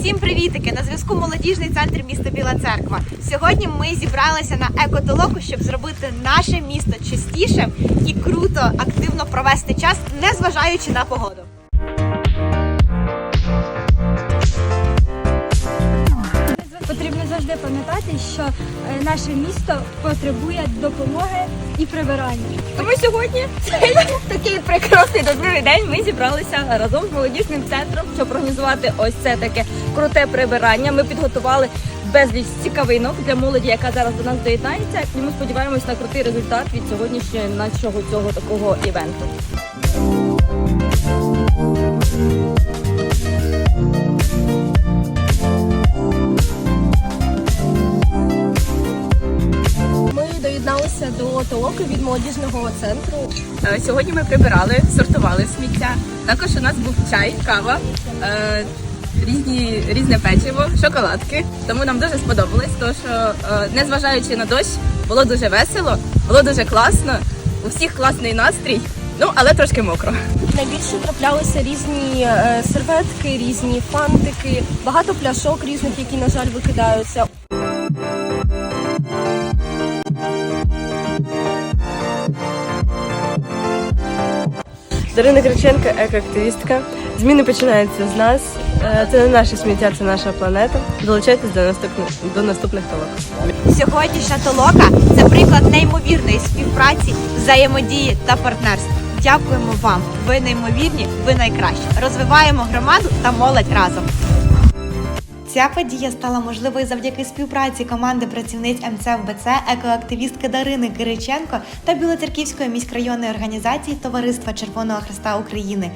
Всім привітики! На зв'язку молодіжний центр міста Біла Церква. Сьогодні ми зібралися на екотолоку, щоб зробити наше місто чистішим і круто активно провести час, незважаючи на погоду. Потрібно завжди пам'ятати, що е, наше місто потребує допомоги і прибирання. Тому сьогодні такий прекрасний добрий день. Ми зібралися разом з молодіжним центром, щоб організувати ось це таке круте прибирання. Ми підготували безліч цікавинок для молоді, яка зараз до нас доєднається. І ми сподіваємось на крутий результат від сьогоднішнього нашого цього такого івенту. Ми доєдналися до толоки від молодіжного центру. Е, Сьогодні ми прибирали, сортували сміття. Також у нас був чай, кава, е, різні, різне печиво, шоколадки. Тому нам дуже сподобалось, тому що е, незважаючи на дощ, було дуже весело, було дуже класно. У всіх класний настрій, ну але трошки мокро. Найбільше траплялися різні серветки, різні фантики, багато пляшок різних, які, на жаль, викидаються. Дарина Криченко, екоактивістка. Зміни починаються з нас. Е, Це не наше сміття, це наша планета. Долучайтесь до наступних до наступних толок. Сьогоднішня толока це приклад неймовірної співпраці, взаємодії та партнерства. Дякуємо вам. Ви неймовірні, ви найкращі. Розвиваємо громаду та молодь разом. Ця подія стала можливою завдяки співпраці команди працівниць МЦФБЦ, екоактивістки Дарини Кириченко та Білоцерківської міськрайонної організації Товариства Червоного Хреста України.